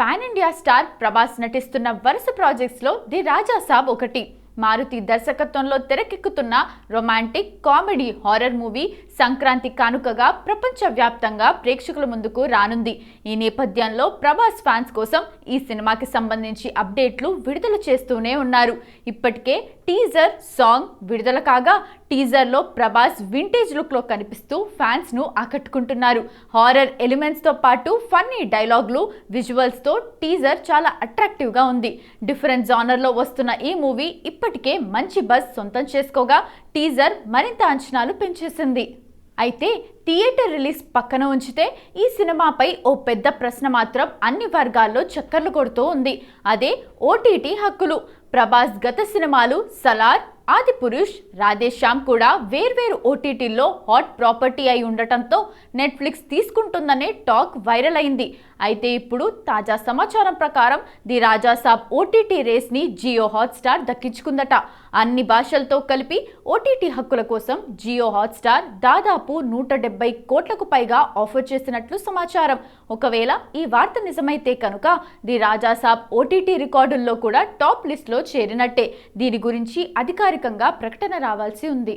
Pan India star Prabhas నటిస్తున్న వరుస ప్రాజెక్ట్స్లో the రాజా సాబ్ ఒకటి. మారుతి దర్శకత్వంలో తెరకెక్కుతున్న romantic comedy horror movie Sankranti కానుకగా ప్రపంచవ్యాప్తంగా ప్రేక్షకుల ముందుకు రానుంది. ఈ నేపథ్యంలో ప్రభాస్ ఫ్యాన్స్ కోసం ఈ సినిమాకి సంబంధించి అప్డేట్లు విడుదల చేస్తూనే ఉన్నారు. ఇప్పటికే టీజర్ సాంగ్ విడుదల కాగా టీజర్లో ప్రభాస్ వింటేజ్ లుక్లో కనిపిస్తూ ఫ్యాన్స్ను ఆకట్టుకుంటున్నారు. హారర్ ఎలిమెంట్స్తో పాటు ఫన్నీ డైలాగ్లు విజువల్స్తో టీజర్ చాలా అట్రాక్టివ్గా ఉంది. డిఫరెంట్ జానర్లో వస్తున్న ఈ మూవీ ఇప్పటికే మంచి బజ్ సొంతం చేసుకోగా టీజర్ మరింత అంచనాలు పెంచేసింది. అయితే థియేటర్ రిలీజ్ పక్కన ఉంచితే ఈ సినిమాపై ఓ పెద్ద ప్రశ్న మాత్రం అన్ని వర్గాల్లో చక్కర్లు కొడుతూ ఉంది. అదే ఓటీటీ హక్కులు. ప్రభాస్ గత సినిమాలు సలార్ ఆది పురుష్ రాధేశ్యామ్ కూడా వేర్వేరు ఓటీటీల్లో హాట్ ప్రాపర్టీ అయి ఉండటంతో నెట్ఫ్లిక్స్ తీసుకుంటుందనే టాక్ వైరల్ అయింది. అయితే ఇప్పుడు తాజా సమాచారం ప్రకారం ది రాజాసాబ్ ఓటీటీ రేస్ని జియో హాట్స్టార్ దక్కించుకుందట. అన్ని భాషలతో కలిపి ఓటీటీ హక్కుల కోసం జియో హాట్స్టార్ దాదాపు నూట డెబ్బై కోట్లకు పైగా ఆఫర్ చేసినట్లు సమాచారం. ఒకవేళ ఈ వార్త నిజమైతే కనుక ది రాజాసాబ్ ఓటీటీ రికార్డుల్లో కూడా టాప్ లిస్ట్లో చేరినట్టే. దీని గురించి అధికారి అధికారికంగా ప్రకటన రావాల్సి ఉంది.